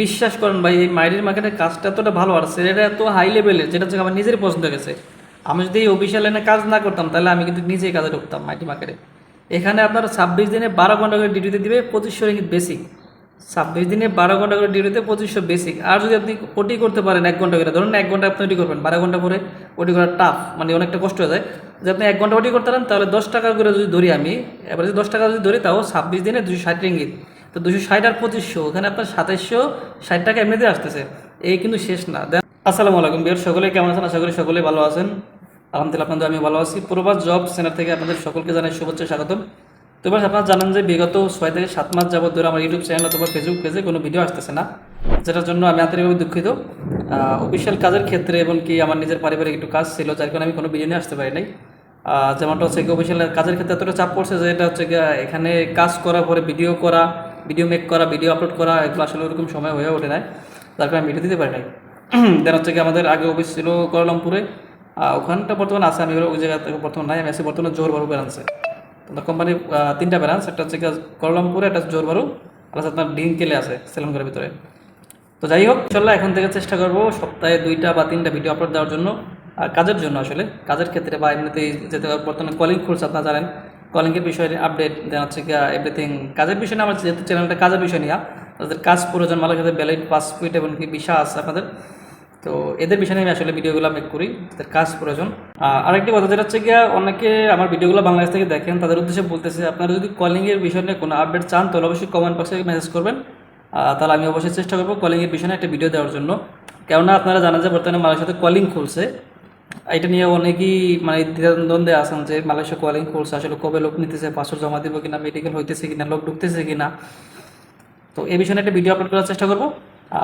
বিশ্বাস করেন ভাই, এই মাইডির মার্কেটের কাজটা এতটা ভালো আর সেটা এত হাই লেভেলের যেটা হচ্ছে আমার নিজের পছন্দ গেছে। আমি যদি এই অফিসিয়াল লাইনে কাজ না করতাম, তাহলে আমি কিন্তু নিজেই কাজে ঢুকতাম মাইটি মার্কেটে এখানে আপনার ছাব্বিশ দিনে বারো ঘণ্টা করে ডিউটিতে দিবে পঁচিশশো রিঙ্গিত বেসিক ছাব্বিশ দিনে বারো ঘণ্টা করে ডিউটিতে পঁচিশশো বেসিক আর যদি আপনি ওটি করতে পারেন এক ঘণ্টা করে, ধরুন এক ঘণ্টা আপনি ওটি করবেন, বারো ঘণ্টা পরে ওটি করা টাফ মানে অনেকটা কষ্ট হয়ে যায়। যদি আপনি এক ঘণ্টা ওটি করতে পারেন, তাহলে দশ টাকা করে যদি ধরি আমি, এবার যদি দশ টাকা যদি ধরি, তাও ছাব্বিশ দিনে দুশো ষাট রিঙ্গিত তো দুশো ষাট আর পঁচিশশো, ওখানে আপনার সাতাইশশো ষাট টাকা এমনিতে আসতেছে। এই কিন্তু শেষ না। দেন, আসসালামু আলাইকুম বিয়ার, সকলে কেমন আছেন? আশা করি সকলে ভালো আছেন। আলহামদুলিল্লাহ আপনাদের আমি ভালো আছি। প্রবাস জব সেন্টার থেকে আপনাদের সকলকে জানাই শুভেচ্ছা, স্বাগতম। তো এবার আপনারা জানেন যে বিগত ছয় থেকে সাত মাস যাবত ধরে আমার ইউটিউব চ্যানেল অথবা ফেসবুক পেজে কোনো ভিডিও আসতেছে না, যেটার জন্য আমি আন্তরিকভাবে দুঃখিত। অফিসিয়াল কাজের ক্ষেত্রে এবং কি আমার নিজের পারিবারিক একটু কাজ ছিল, যার কারণে আমি কোনো ভিডিও নিয়ে আসতে পারি নাই। যেমনটা হচ্ছে অফিসিয়াল কাজের ক্ষেত্রে এতটা চাপ পড়ছে যে এটা হচ্ছে এখানে কাজ করার পরে ভিডিও করা ভিডিও মেক করা ভিডিও আপলোড করা এগুলো আসলে ওরকম সময় হয়ে ওঠে নাই। যার কারণে ভিডিও দিতে পারি নাই। দেন হচ্ছে কি আমাদের আগে অফিস ছিল কোয়ালালামপুরে আহ, ওখানটা বর্তমানে আছে আমি ওই জায়গা থেকে বর্তমানে নাই আমি আছি বর্তমানে জোর বারু ব্রাঞ্চে কোম্পানির তিনটা ব্রাঞ্চ একটা হচ্ছে গিয়ে কোয়ালালামপুরে একটা জোর বারু আর আপনার আপনার কেলে আছে সেলমঘরের ভিতরে। তো যাই হোক চলো এখন থেকে চেষ্টা করব সপ্তাহে দুইটা বা তিনটা ভিডিও আপলোড দেওয়ার জন্য আর কাজের জন্য আসলে। কাজের ক্ষেত্রে বা এমনিতেই যেতে বর্তমানে কলিং খুলছে আপনারা জানেন কলিংয়ের বিষয়ে আপডেট দেন হচ্ছে গিয়ে এভরিথিং কাজের বিষয় নিয়ে আমার যেহেতু চ্যানেলটা কাজের বিষয় নিয়ে, তাদের কাজ প্রয়োজন মালের ক্ষেত্রে ব্যালেট পাসপোর্ট এবং কি বিষা আছে আপনাদের। তো এদের বিষয় নিয়ে আমি আসলে ভিডিওগুলো মেক করি, তাদের কাজ প্রয়োজন আর আরেকটি কথা যেটা হচ্ছে গিয়া, অনেকে আমার ভিডিওগুলো বাংলাদেশ থেকে দেখেন, তাদের উদ্দেশ্যে বলতেছে, আপনারা যদি কলিংয়ের বিষয় নিয়ে কোনো আপডেট চান, তাহলে অবশ্যই কমেন্ট বক্সে মেসেজ করবেন। তাহলে আমি অবশ্যই চেষ্টা করব কলিংয়ের পিছনে একটা ভিডিও দেওয়ার জন্য। কেননা আপনারা জানেন যে বর্তমানে মালয়েশিয়াতে কলিং খুলছে। এটা নিয়ে অনেকেই মানে দ্বিধাদ্বন্দ্বে আছেন যে মালয়েশিয়া কলিং খুলছে আসলে কবে লোক নিতেছে, পাসপোর্ট জমা দিব কিনা মেডিকেল হইতেছে কিনা, লোক ঢুকতেছে কিনা। তো এই বিষয়ে একটা ভিডিও আপলোড করার চেষ্টা করব।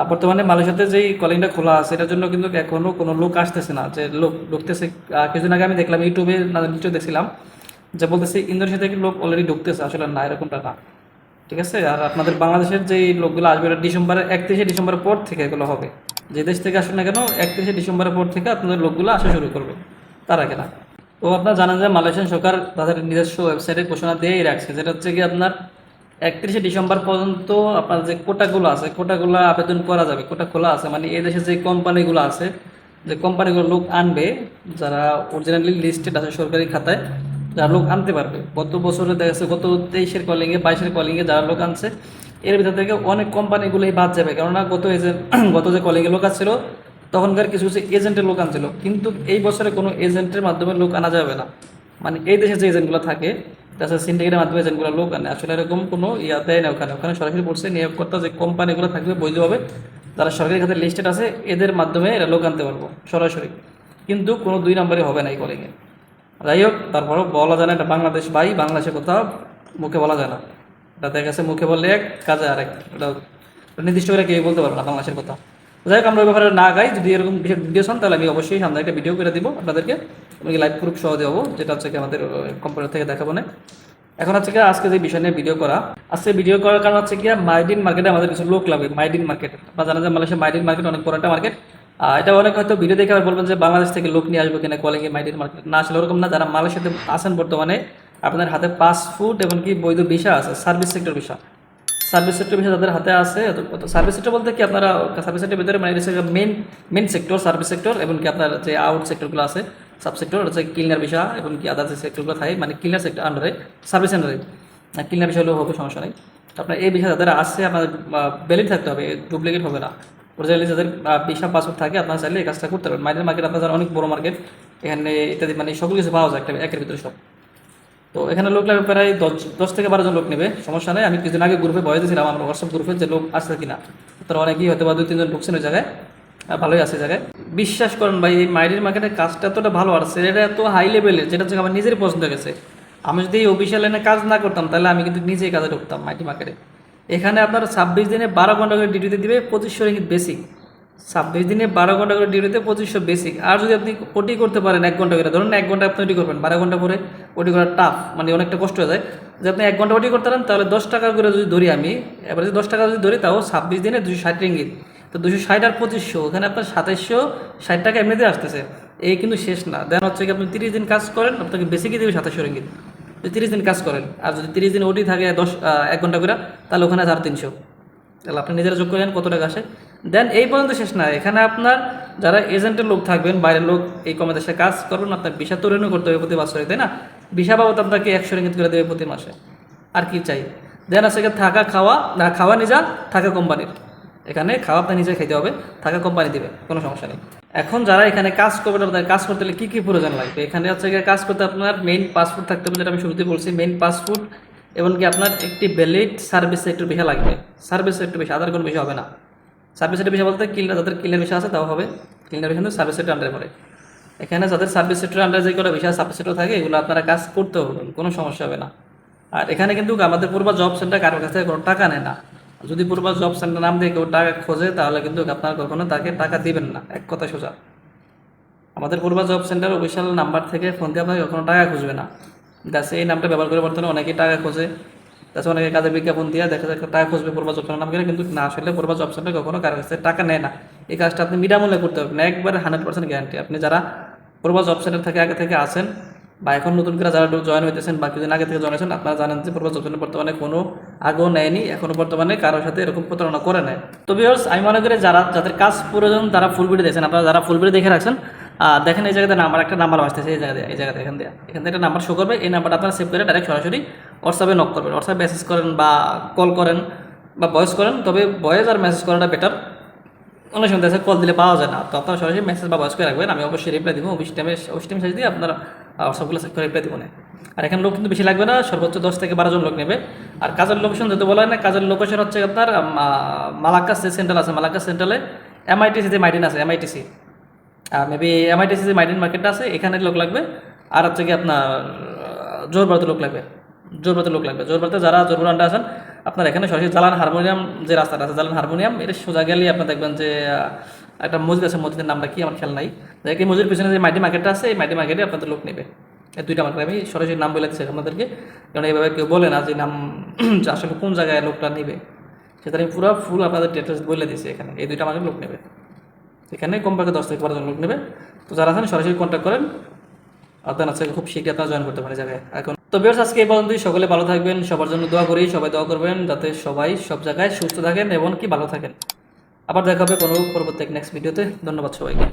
বর্তমানে মালয়েশিয়াতে যেই কলিংটা খোলা আছে, এটার জন্য কিন্তু এখনও কোনো লোক আসতেছে না, যে লোক ঢুকতেছে। কিছুদিন আগে আমি দেখলাম ইউটিউবে না নিচেও দেখছিলাম যে বলতেছে ইন্দোনেশিয়া থেকে লোক অলরেডি ঢুকতেছে, আসলে না, এরকমটা না। ঠিক আছে? আর আপনাদের বাংলাদেশের যেই লোকগুলো আসবে এটা ডিসেম্বরের একত্রিশে ডিসেম্বরের পর থেকে এগুলো হবে। যে দেশ থেকে আসুন না কেন, একত্রিশে ডিসেম্বরের পর থেকে আপনাদের লোকগুলো আসা শুরু করবে, তার আগে না তো আপনারা জানেন যে মালয়েশিয়ান সরকার তাদের নিজস্ব ওয়েবসাইটে ঘোষণা দিয়েই রাখছে, যেটা হচ্ছে কি আপনার একত্রিশে ডিসেম্বর পর্যন্ত আপনার যে কোটাগুলো আছে, কোটাগুলো আবেদন করা যাবে, কোটা খোলা আছে মানে এই দেশে যে কোম্পানিগুলো আছে, যে কোম্পানিগুলো লোক আনবে, যারা অরিজিনালি লিস্টেড আছে সরকারি খাতায় যারা লোক আনতে পারবে। গত বছরে দেখা যাচ্ছে, গত তেইশের কলিংয়ে বাইশের কলিংয়ে যারা লোক আনছে, এর ভিতর থেকে অনেক কোম্পানিগুলোই বাদ যাবে। কেননা গত এজেন্ট গত যে কলিংয়ে লোক আসছিল, তখনকার কিছু কিছু এজেন্টের লোক আনছিল। কিন্তু এই বছরে কোনো এজেন্টের মাধ্যমে লোক আনা যাবে না। মানে এই দেশে যে এজেন্টগুলো থাকে, তাছাড়া সিন্ডিকেটের মাধ্যমে এজেন্টগুলো লোক আনে। আসলে এরকম কোনো ইয়া দেয় না ওখানে। ওখানে সরাসরি পড়ছে নিয়োগকর্তা যে কোম্পানিগুলো থাকবে, বৈধভাবে তারা সরকারি খাতে লিস্টেড আছে, এদের মাধ্যমে এরা লোক আনতে পারব, সরাসরি। কিন্তু কোনো দুই নম্বরে হবে না এই কলিংয়ে যাই হোক তারপরও বলা যায় না, এটা বাংলাদেশ ভাই বাংলাদেশের কথা মুখে বলা যায় না। এটা দেখা গেছে মুখে বললে এক, কাজে আরেক। এটা নির্দিষ্ট করে কেউ বলতে পারবে না বাংলাদেশের কথা। যাই হোক আমরা ওই ব্যাপারে না গাই, যদি এরকম ভিডিও চান, তাহলে আমি অবশ্যই সামনে একটা ভিডিও করে দিব আপনাদেরকে। আমি লাইভ প্রুফ সহ দেবো যেটা হচ্ছে কি আমাদের কম্পিউটার থেকে দেখাবো না এখন হচ্ছে কি আজকে যে বিষয় নিয়ে ভিডিও করা, আজকে ভিডিও করার কারণ হচ্ছে কি, মাইডিন মার্কেটে আমাদের কিছু লোক লাগবে, মাইডিন মার্কেট। আপনারা জানেন যে মালয়েশিয়া মাইডিন মার্কেট অনেক বড় একটা মার্কেট। এটা অনেক হয়তো ভিডিও দেখে আবার বলবেন যে বাংলাদেশ থেকে লোক নিয়ে আসবে কিনা কলিংয়ে মাইডিন মার্কেট না, আসলে ওরকম না, যারা মালয়েশিয়াতে আছেন বর্তমানে আপনার হাতে পাসপোর্ট এবং কি বৈধ ভিসা আছে service sector visa service sector বিষয় তাদের হাতে আছে সার্ভিস সেক্টর বলতে কি আপনারা সার্ভিস সেক্টর ভিতরে মানে main main sector service sector এবং কি আপনার যে আউট সেক্টরগুলো আছে সাব সেক্টর হচ্ছে ক্লিনার বিষয় এবং কি আদার যে সেক্টরগুলো থাকে মানে ক্লিনার সেক্টর আন্ডারে সার্ভিস আন্ডারে ক্লিনার বিষয় হলেও হবে, সমস্যা নেই। আপনার এই বিষয় যাদের আছে আপনার ভ্যালিড থাকতে হবে ডুপ্লিকেট হবে না। অরিজিনালি যাদের বিশা পাসপোর্ট থাকে, আপনারা চাইলে এই কাজটা করতে পারেন। মাইনের মার্কেট আপনার অনেক বড় মার্কেট এখানে ইত্যাদি মানে সকল কিছু পাওয়া যায় একটা একের ভিতরে সব। তো এখানে লোক লাগবে প্রায় দশ দশ থেকে বারো জন লোক নেবে, সমস্যা নেই। আমি কিছুদিন আগে গ্রুপে বয়ে দিয়েছিলাম আমার হোয়াটসঅ্যাপ গ্রুপে যে লোক আসছে কিনা। তারা অনেকেই হয়তো বা দুই, তিনজন ঢুকছেন ওই জায়গায়। ভালোই আছে জায়গায়। বিশ্বাস করেন ভাই, এই মাইডির মার্কেটের কাজটা এতটা ভালো আর সেটা এত হাই লেভেলের যেটা হচ্ছে আমার নিজের পছন্দ গেছে। আমি যদি এই অফিসিয়াল লাইনে কাজ না করতাম, তাহলে আমি কিন্তু নিজেই কাজে ঢুকতাম মাইটি মার্কেটে এখানে আপনার ছাব্বিশ দিনে বারো ঘণ্টা করে ডিউটিতে দিবে পঁচিশশো রিঙ্গিত বেসিক ছাব্বিশ দিনে বারো ঘণ্টা করে ডিউটিতে পঁচিশশো বেসিক আর যদি আপনি ওটি করতে পারেন এক ঘণ্টা করে, ধরুন এক ঘণ্টা আপনি ওটি করবেন, বারো ঘণ্টা পরে ওটি করা টাফ মানে অনেকটা কষ্ট হয়ে যায়। যে আপনি এক ঘণ্টা ওটি করতে পারেন, তাহলে দশ টাকা করে যদি ধরি আমি, এবার যদি দশ টাকা যদি ধরি, তাও ছাব্বিশ দিনে দুশো ষাট রিঙ্গিত তো দুশো ষাট আর পঁচিশশো, ওখানে আপনার সাতাইশশো ষাট টাকা এমনিতে আসতেছে। এই কিন্তু শেষ না। দেন হচ্ছে কি আপনি তিরিশ দিন কাজ করেন, আপনাকে বেসিকই দেবে সাতাশশো রিঙ্গিত যদি তিরিশ দিন কাজ করেন। আর যদি তিরিশ দিন ওটি থাকে দশ এক ঘণ্টা করে, তাহলে ওখানে আর তিনশো। তাহলে আপনি নিজেরা যোগ করে নেন কত টাকা আসে। দেন এই পর্যন্ত শেষ না। এখানে আপনার যারা এজেন্টের লোক থাকবেন, বাইরের লোক, এই কমে দেশে কাজ করবেন, আপনার ভিসা তৈরিও করতে হবে প্রতি বছরে তাই না? ভিসা বাবদ আপনাকে একশো রিঙ্গিত করে দেবে প্রতি মাসে। আর কি চাই? দেন আছে থাকা খাওয়া, না খাওয়া নিজা থাকা কোম্পানির। এখানে খাওয়া আপনার নিজে খেতে হবে, থাকা কোম্পানি দেবে, কোনো সমস্যা নেই। এখন যারা এখানে কাজ করবেন আপনার কাজ করতে হলে কী কী প্রয়োজন লাগবে? এখানে হচ্ছে কাজ করতে আপনার মেইন পাসপোর্ট থাকতে হবে, যেটা আমি শুরুতে বলছি মেইন পাসপোর্ট এমনকি আপনার একটি ভ্যালিড সার্ভিস একটু বেশি লাগবে। সার্ভিস একটু বেশি আদার কোনো বেশি হবে না। সার্ভিস সেক্টর বিষয় বলতে ক্লিনার যাদের ক্লিনার বিষয় আছে, তাও হবে। ক্লিনার বিষয় কিন্তু সার্ভিস সেক্টর আন্ডারে পড়ে। এখানে যাদের সার্ভিস সেক্টর আন্ডারে যে কোনো বিষয় সার্ভিস সেক্টর থাকে, এগুলো আপনারা কাজ করতে হবে কোনো সমস্যা হবে না। আর এখানে কিন্তু আমাদের পূর্বা জব সেন্টার কারোর কাছ থেকে কোনো টাকা নেয় না। যদি পূর্বা জব সেন্টার নাম দিয়ে কেউ টাকা খোঁজে, তাহলে কিন্তু আপনার কখনো তাকে টাকা দিবেন না। এক কথা সোজা। আমাদের Purba job centre official number থেকে ফোন দিয়ে আপনাকে কখনো টাকা খুঁজবে না। গাছে এই নামটা ব্যবহার করে বর্তমানে অনেকেই টাকা খোঁজে। তাছাড়া অনেকে কাজে বিজ্ঞাপন দিয়ে দেখা যায় টাকা খুঁজবে পূর্বা জব সেন্টার নাম করে কিন্তু না আসলে পূর্বা জব সেন্টার কখনো কারোর কাছে টাকা নেয় না। এই কাজটা আপনি বিনামূল্যে করতে পারবেন একবারে হান্ড্রেড পার্সেন্ট গ্যারান্টি আপনি যারা পূর্বা জব সেন্টার থেকে আগে থেকে আসেন বা এখন নতুন করে যারা জয়েন হইতেছেন বা কিছুদিন আগে থেকে জয়েন হয়েছেন, আপনারা জানেন যে পূর্বা জব বর্তমানে কোনো আগেও নেয়নি এখনও বর্তমানে কারোর সাথে এরকম প্রতারণা করে নেয় তো ভিউয়ার্স আমি মনে করি যারা যাদের কাজ প্রয়োজন তারা ফুল ভিডিও দেখছেন, আপনারা যারা ফুল ভিডিও দেখে রাখছেন দেখেন এই জায়গাতে নাম্বার একটা নাম্বার আসতেছে এই জায়গাতে এই জায়গাতে, এখান দিয়ে। এখান থেকে একটা নাম্বার শো করবে, এই নাম্বারটা আপনারা সেভ করে ডাইরেক্ট সরাসরি হোয়াটসঅ্যাপে নক করবেন। হোয়াটসঅ্যাপে মেসেজ করেন বা কল করেন বা ভয়েস করেন, তবে ভয়েস আর মেসেজ করাটা বেটার অনেক সময় দেখা কল দিলে পাওয়া যায় না। তো আপনারা সরাসরি মেসেজ বা ভয়েস করে রাখবেন, আমি অবশ্যই রিপ্লাই দিব। অফিস টাইমে অফিস টাইম শেষ দিয়ে আপনারা চেক করে রিপ্লাই দিব না। আর এখানে লোক কিন্তু বেশি লাগবে না, সর্বোচ্চ দশ থেকে বারো জন লোক নেবে। আর কাজের লোকেশন যেহেতু বলা হয় না, কাজের লোকেশন হচ্ছে আপনার মালাক্কা সেন্ট্রাল আছে। মালাক্কা সেন্ট্রালে এমআইটিসি যে মাইডিন আছে এমআইটিসি আর মেবি এমআইটিসি যে মাইডিন মার্কেটটা আছে, এখানে লোক লাগবে। আর হচ্ছে কি আপনার জোরবাড়িতে লোক লাগবে। জোরবাড়িতে লোক লাগবে। জোরবাড়িতে যারা জোরবার আন্ডা আছেন, আপনার এখানে সরাসরি জালান হারমোনিয়াম যে রাস্তাটা আছে জালান হারমোনিয়াম এটা সোজা গেলেই আপনার দেখবেন যে একটা মসজিদ আছে, মসজিদের নামটা কি আমার খেয়াল নাই। এই মসজিদের পিছনে যে মাইটি মার্কেটটা আছে, এই মাইটি মার্কেটে আপনাদের লোক নেবে। এই দুইটা মার্কেট, আমি সরাসরি নাম বলে দিচ্ছি আপনাদেরকে। কারণ এইভাবে কেউ বলে না যে নাম, আসলে কোন জায়গায় লোকটা নেবে। সেটা আমি পুরো ফুল আপনাদের ডিটেলস বলে দিচ্ছি এখানে। এই দুইটা মার্কেট লোক নেবে। এখানে কমপক্ষে দশ থেকে বারো জন লোক নেবে। তো যারা আছেন, সরাসরি কন্ট্যাক্ট করেন। আপনার আছে খুব শীঘ্রই আপনারা জয়েন করতে পারেন জায়গায়। এখন তো বেশ আজকে এই পর্যন্তই। সকলে ভালো থাকবেন, সবার জন্য দোয়া করি, সবাই দোয়া করবেন, যাতে সবাই সব জায়গায় সুস্থ থাকেন এবং কি ভালো থাকেন। আবার দেখা হবে কোনো পরবর্তী নেক্সট ভিডিওতে ধন্যবাদ সবাইকে।